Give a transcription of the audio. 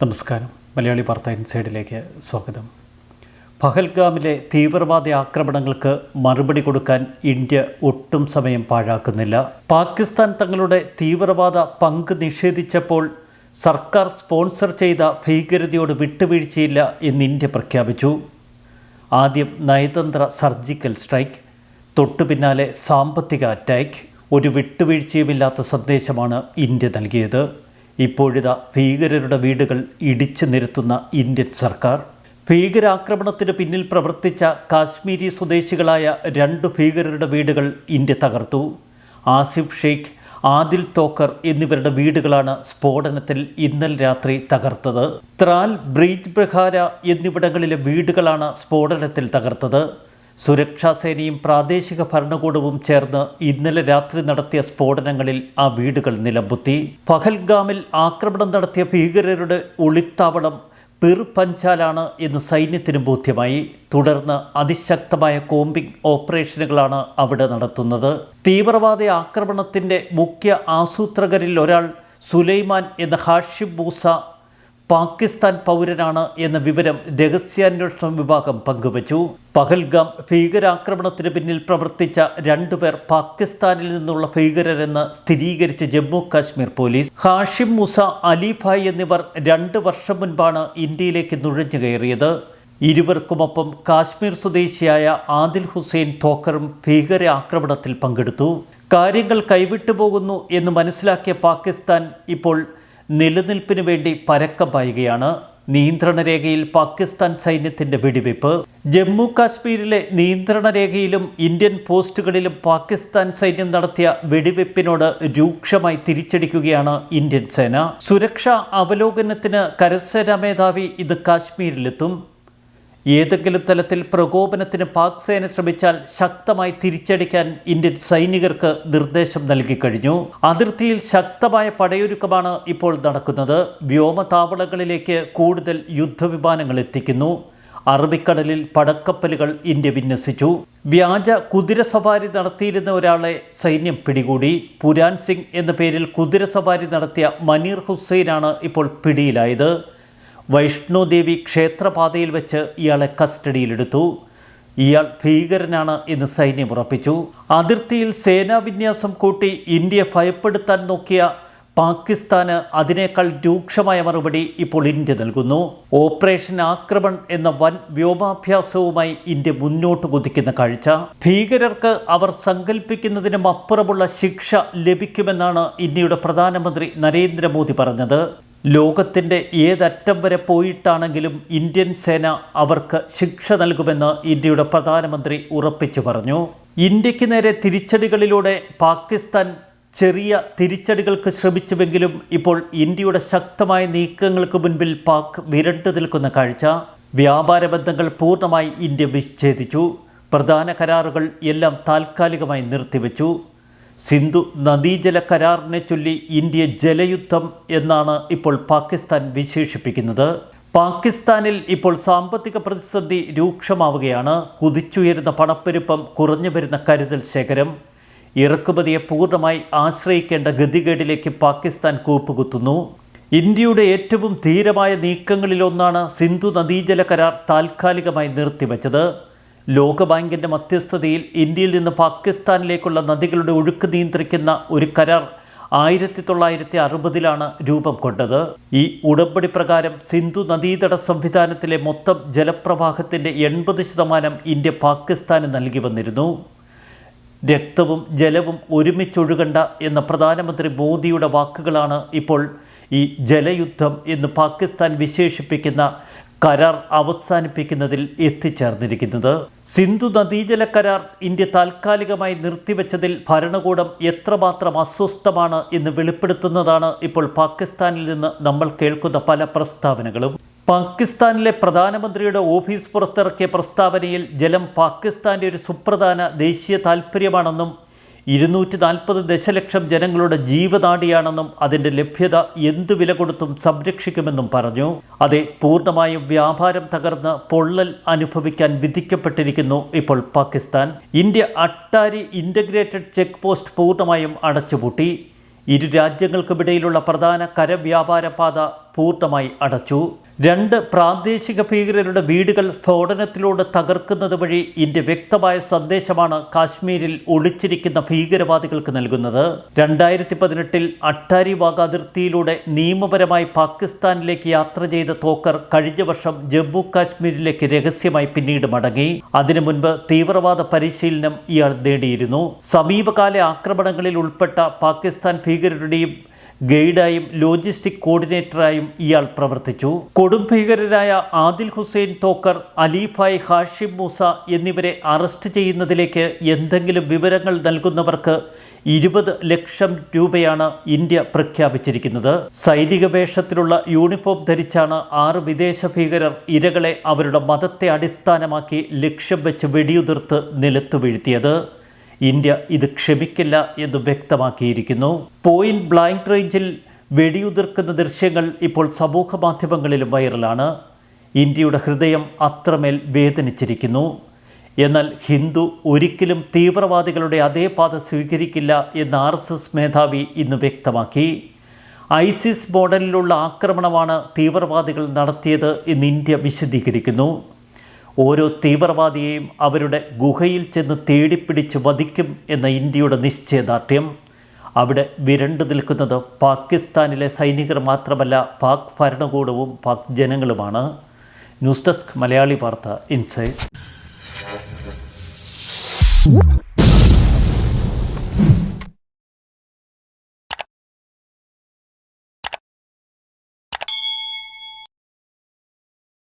നമസ്കാരം. മലയാളി വാർത്ത ഇൻസൈഡിലേക്ക് സ്വാഗതം. പഹൽഗാമിലെ തീവ്രവാദി ആക്രമണങ്ങൾക്ക് മറുപടി കൊടുക്കാൻ ഇന്ത്യ ഒട്ടും സമയം പാഴാക്കുന്നില്ല. പാകിസ്ഥാൻ തങ്ങളുടെ തീവ്രവാദ പങ്ക് നിഷേധിച്ചപ്പോൾ സർക്കാർ സ്പോൺസർ ചെയ്ത ഭീകരതയോട് വിട്ടുവീഴ്ചയില്ല എന്ന് ഇന്ത്യ പ്രഖ്യാപിച്ചു. ആദ്യം നയതന്ത്ര സർജിക്കൽ സ്ട്രൈക്ക് തൊട്ടു പിന്നാലെ സാമ്പത്തിക അറ്റാക്ക് ഒരു വിട്ടുവീഴ്ചയുമില്ലാത്ത സന്ദേശമാണ് ഇന്ത്യ നൽകിയത്. ഇപ്പോഴിതാ ഭീകരരുടെ വീടുകൾ ഇടിച്ചു നിരത്തുന്ന ഇന്ത്യൻ സർക്കാർ. ഭീകരാക്രമണത്തിന് പിന്നിൽ പ്രവർത്തിച്ച കാശ്മീരി സ്വദേശികളായ രണ്ട് ഭീകരരുടെ വീടുകൾ ഇന്ത്യ തകർത്തു. ആസിഫ് ഷെയ്ഖ് ആദിൽ തോക്കർ എന്നിവരുടെ വീടുകളാണ് സ്ഫോടനത്തിൽ ഇന്നലെ രാത്രി തകർത്തത്. ത്രാൽ ബ്രീജ് ബ്രഹാര എന്നിവിടങ്ങളിലെ വീടുകളാണ് സ്ഫോടനത്തിൽ തകർത്തത്. സുരക്ഷാ സേനയും പ്രാദേശിക ഭരണകൂടവും ചേർന്ന് ഇന്നലെ രാത്രി നടത്തിയ സ്ഫോടനങ്ങളിൽ ആ വീടുകൾ നിലമ്പുത്തി പഹൽഗാമിൽ ആക്രമണം നടത്തിയ ഭീകരരുടെ ഒളിത്താവളം പിർ പഞ്ചാലാണ് എന്ന് സൈന്യത്തിന് ബോധ്യമായി. തുടർന്ന് അതിശക്തമായ കോമ്പിംഗ് ഓപ്പറേഷനുകളാണ് അവിടെ നടത്തുന്നത്. തീവ്രവാദ ആക്രമണത്തിന്റെ മുഖ്യ ആസൂത്രകരിൽ ഒരാൾ സുലൈമാൻ എന്ന ഹാഷിം മൂസ പാകിസ്ഥാൻ പൗരനാണ് എന്ന വിവരം രഹസ്യാന്വേഷണ വിഭാഗം പങ്കുവച്ചു. പഹൽഗാം ഭീകരാക്രമണത്തിന് പിന്നിൽ പ്രവർത്തിച്ച രണ്ടുപേർ പാകിസ്ഥാനിൽ നിന്നുള്ള ഭീകരരെന്ന് സ്ഥിരീകരിച്ച ജമ്മു കാശ്മീർ പോലീസ്. ഹാഷിം മുസ അലിഭായ് എന്നിവർ രണ്ട് വർഷം മുൻപാണ് ഇന്ത്യയിലേക്ക് നുഴഞ്ഞു കയറിയത്. ഇരുവർക്കുമൊപ്പം കാശ്മീർ സ്വദേശിയായ ആദിൽ ഹുസൈൻ തോക്കറും ഭീകര ആക്രമണത്തിൽ പങ്കെടുത്തു. കാര്യങ്ങൾ കൈവിട്ടു പോകുന്നു എന്ന് മനസ്സിലാക്കിയ പാകിസ്ഥാൻ ഇപ്പോൾ നിലനിൽപ്പിന് വേണ്ടി പരക്കം പായുകയാണ്. നിയന്ത്രണരേഖയിൽ പാകിസ്ഥാൻ സൈന്യത്തിന്റെ വെടിവയ്പ്. ജമ്മു കാശ്മീരിലെ നിയന്ത്രണരേഖയിലും ഇന്ത്യൻ പോസ്റ്റുകളിലും പാകിസ്ഥാൻ സൈന്യം നടത്തിയ വെടിവെപ്പിനോട് രൂക്ഷമായി തിരിച്ചടിക്കുകയാണ് ഇന്ത്യൻ സേന. സുരക്ഷാ അവലോകനത്തിന് കരസേനാ മേധാവി ഇത് കാശ്മീരിലെത്തും. ഏതെങ്കിലും തലത്തിൽ പ്രകോപനത്തിന് പാക് സേന ശ്രമിച്ചാൽ ശക്തമായി തിരിച്ചടിക്കാൻ ഇന്ത്യൻ സൈനികർക്ക് നിർദ്ദേശം നൽകിക്കഴിഞ്ഞു അതിർത്തിയിൽ ശക്തമായ പടയൊരുക്കമാണ് ഇപ്പോൾ നടക്കുന്നത്. വ്യോമതാവളങ്ങളിലേക്ക് കൂടുതൽ യുദ്ധവിമാനങ്ങൾ എത്തിക്കുന്നു. അറബിക്കടലിൽ പടക്കപ്പലുകൾ ഇന്ത്യ വിന്യസിച്ചു. വ്യാജ കുതിര സവാരി നടത്തിയിരുന്ന ഒരാളെ സൈന്യം പിടികൂടി. പുരാൻ സിംഗ് എന്ന പേരിൽ കുതിര സവാരി നടത്തിയ മനീർ ഹുസൈനാണ് ഇപ്പോൾ പിടിയിലായത്. വൈഷ്ണോദേവി ക്ഷേത്രപാതയിൽ വെച്ച് ഇയാളെ കസ്റ്റഡിയിലെടുത്തു. ഇയാൾ ഭീകരനാണ് എന്ന് സൈന്യം ഉറപ്പിച്ചു. അതിർത്തിയിൽ സേനാവിന്യാസം കൂട്ടി ഇന്ത്യ ഭയപ്പെടുത്താൻ നോക്കിയ പാകിസ്ഥാന് അതിനേക്കാൾ രൂക്ഷമായ മറുപടി ഇപ്പോൾ ഇന്ത്യ നൽകുന്നു. ഓപ്പറേഷൻ ആക്രമൺ എന്ന വൻ വ്യോമാഭ്യാസവുമായി ഇന്ത്യ മുന്നോട്ട് കുതിക്കുന്ന കാഴ്ച. ഭീകരർക്ക് അവർ സങ്കല്പിക്കുന്നതിനും അപ്പുറമുള്ള ശിക്ഷ ലഭിക്കുമെന്നാണ് ഇന്ത്യയുടെ പ്രധാനമന്ത്രി നരേന്ദ്രമോദി പറഞ്ഞത്. ലോകത്തിന്റെ ഏതറ്റം വരെ പോയിട്ടാണെങ്കിലും ഇന്ത്യൻ സേന അവർക്ക് ശിക്ഷ നൽകുമെന്ന് ഇന്ത്യയുടെ പ്രധാനമന്ത്രി ഉറപ്പിച്ചു പറഞ്ഞു. ഇന്ത്യയ്ക്ക് നേരെ തിരിച്ചടികളിലൂടെ പാകിസ്ഥാൻ ചെറിയ തിരിച്ചടികൾക്ക് ശ്രമിച്ചുവെങ്കിലും ഇപ്പോൾ ഇന്ത്യയുടെ ശക്തമായ നീക്കങ്ങൾക്ക് മുൻപിൽ പാക് വിരണ്ടു നിൽക്കുന്ന കാഴ്ച. വ്യാപാര ബന്ധങ്ങൾ പൂർണമായി ഇന്ത്യ വിച്ഛേദിച്ചു. പ്രധാന കരാറുകൾ എല്ലാം താൽക്കാലികമായി നിർത്തിവെച്ചു. സിന്ധു നദീജല കരാറിനെ ചൊല്ലി ഇന്ത്യ ജലയുദ്ധം എന്നാണ് ഇപ്പോൾ പാകിസ്ഥാൻ വിശേഷിപ്പിക്കുന്നത്. പാകിസ്ഥാനിൽ ഇപ്പോൾ സാമ്പത്തിക പ്രതിസന്ധി രൂക്ഷമാവുകയാണ്. കുതിച്ചുയരുന്ന പണപ്പെരുപ്പം കുറഞ്ഞു വരുന്ന കരുതൽ ശേഖരം. ഇറക്കുമതിയെ പൂർണമായി ആശ്രയിക്കേണ്ട ഗതികേടിലേക്ക് പാകിസ്ഥാൻ കൂപ്പുകുത്തുന്നു. ഇന്ത്യയുടെ ഏറ്റവും ധീരമായ നീക്കങ്ങളിലൊന്നാണ് സിന്ധു നദീജല കരാർ താൽക്കാലികമായി നിർത്തിവെച്ചത്. ലോകബാങ്കിന്റെ മധ്യസ്ഥതയിൽ ഇന്ത്യയിൽ നിന്ന് പാകിസ്ഥാനിലേക്കുള്ള നദികളുടെ ഒഴുക്ക് നിയന്ത്രിക്കുന്ന ഒരു കരാർ ആയിരത്തി തൊള്ളായിരത്തി അറുപതിലാണ് രൂപം കൊണ്ടത്. ഈ ഉടമ്പടി പ്രകാരം സിന്ധു നദീതട സംവിധാനത്തിലെ മൊത്തം ജലപ്രവാഹത്തിന്റെ എൺപത് ശതമാനം ഇന്ത്യ പാകിസ്ഥാന് നൽകി വന്നിരുന്നു. രക്തവും ജലവും ഒരുമിച്ചൊഴുകണ്ട എന്ന പ്രധാനമന്ത്രി മോദിയുടെ വാക്കുകളാണ് ഇപ്പോൾ ഈ ജലയുദ്ധം എന്ന് പാകിസ്ഥാൻ വിശേഷിപ്പിക്കുന്ന കരാർ അവസാനിപ്പിക്കുന്നതിൽ എത്തിച്ചേർന്നിരിക്കുന്നത്. സിന്ധു നദീജല കരാർ ഇന്ത്യ താൽക്കാലികമായി നിർത്തിവെച്ചതിൽ ഭരണകൂടം എത്രമാത്രം അസ്വസ്ഥമാണ് എന്ന് വെളിപ്പെടുത്തുന്നതാണ് ഇപ്പോൾ പാകിസ്ഥാനിൽ നിന്ന് നമ്മൾ കേൾക്കുന്ന പല പ്രസ്താവനകളും. പാകിസ്ഥാനിലെ പ്രധാനമന്ത്രിയുടെ ഓഫീസ് പുറത്തിറക്കിയ പ്രസ്താവനയിൽ ജലം പാകിസ്ഥാന്റെ ഒരു സുപ്രധാന ദേശീയ താൽപ്പര്യമാണെന്നും ഇരുന്നൂറ്റി നാൽപ്പത് ദശലക്ഷം ജനങ്ങളുടെ ജീവനാടിയാണെന്നും അതിന്റെ ലഭ്യത എന്തു വില കൊടുത്തും സംരക്ഷിക്കുമെന്നും പറഞ്ഞു. അതെ പൂർണമായും വ്യാപാരം തകർന്ന് പൊള്ളൽ അനുഭവിക്കാൻ വിധിക്കപ്പെട്ടിരിക്കുന്നു ഇപ്പോൾ Pakistan. India Attari integrated check post പൂർണമായും അടച്ചുപൂട്ടി. ഇരു രാജ്യങ്ങൾക്കുമിടയിലുള്ള പ്രധാന കരവ്യാപാര പാത പൂർണമായി അടച്ചു. രണ്ട് പ്രാദേശിക ഭീകരരുടെ വീടുകൾ സ്ഫോടനത്തിലൂടെ തകർക്കുന്നത് വഴി ഇന്ത്യ വ്യക്തമായ സന്ദേശമാണ് കാശ്മീരിൽ ഒളിച്ചിരിക്കുന്ന ഭീകരവാദികൾക്ക് നൽകുന്നത്. രണ്ടായിരത്തി പതിനെട്ടിൽ അട്ടാരി വാഗ അതിർത്തിയിലൂടെ നിയമപരമായി പാകിസ്ഥാനിലേക്ക് യാത്ര ചെയ്ത തോക്കർ കഴിഞ്ഞ വർഷം ജമ്മു കാശ്മീരിലേക്ക് രഹസ്യമായി പിന്നീട് മടങ്ങി. അതിനു മുൻപ് തീവ്രവാദ പരിശീലനം ഇയാൾ നേടിയിരുന്നു. സമീപകാല ആക്രമണങ്ങളിൽ ഉൾപ്പെട്ട പാകിസ്ഥാൻ ഭീകരരുടെയും ഗൈഡായും ലോജിസ്റ്റിക് കോർഡിനേറ്ററായും ഇയാൾ പ്രവർത്തിച്ചു. കൊടും ഭീകരരായ ആദിൽ ഹുസൈൻ തോക്കർ അലീഫായ് ഹാഷിം മൂസ എന്നിവരെ അറസ്റ്റ് ചെയ്യുന്നതിലേക്ക് എന്തെങ്കിലും വിവരങ്ങൾ നൽകുന്നവർക്ക് ഇരുപത് ലക്ഷം രൂപയാണ് ഇന്ത്യ പ്രഖ്യാപിച്ചിരിക്കുന്നത്. സൈനിക വേഷത്തിലുള്ള യൂണിഫോം ധരിച്ചാണ് ആറ് വിദേശ ഭീകരർ ഇരകളെ അവരുടെ മതത്തെ അടിസ്ഥാനമാക്കി ലക്ഷ്യം വെച്ച് വെടിയുതിർത്ത് നിലത്തു വീഴ്ത്തിയത്. ഇന്ത്യ ഇത് ക്ഷമിക്കില്ല എന്ന് വ്യക്തമാക്കിയിരിക്കുന്നു. പോയിന്റ് ബ്ലാങ്ക് റേഞ്ചിൽ വെടിയുതിർക്കുന്ന ദൃശ്യങ്ങൾ ഇപ്പോൾ സമൂഹ മാധ്യമങ്ങളിലും വൈറലാണ്. ഇന്ത്യയുടെ ഹൃദയം അത്രമേൽ വേദനിച്ചിരിക്കുന്നു. എന്നാൽ ഹിന്ദു ഒരിക്കലും തീവ്രവാദികളുടെ അതേ പാത സ്വീകരിക്കില്ല എന്ന് ആർ എസ് എസ് മേധാവി ഇന്ന് വ്യക്തമാക്കി. ഐസിസ് മോഡലിലുള്ള ആക്രമണമാണ് തീവ്രവാദികൾ നടത്തിയത് എന്ന് ഇന്ത്യ വിശദീകരിക്കുന്നു. ഓരോ തീവ്രവാദിയെയും അവരുടെ ഗുഹയിൽ ചെന്ന് തേടിപ്പിടിച്ച് വധിക്കും എന്ന ഇന്ത്യയുടെ നിശ്ചയദാർഢ്യം. അവിടെ വിരണ്ടു നിൽക്കുന്നത് പാകിസ്ഥാനിലെ സൈനികർ മാത്രമല്ല പാക് ഭരണകൂടവും പാക് ജനങ്ങളുമാണ്. ന്യൂസ് ഡെസ്ക് മലയാളി വാർത്ത ഇൻസൈറ്റ്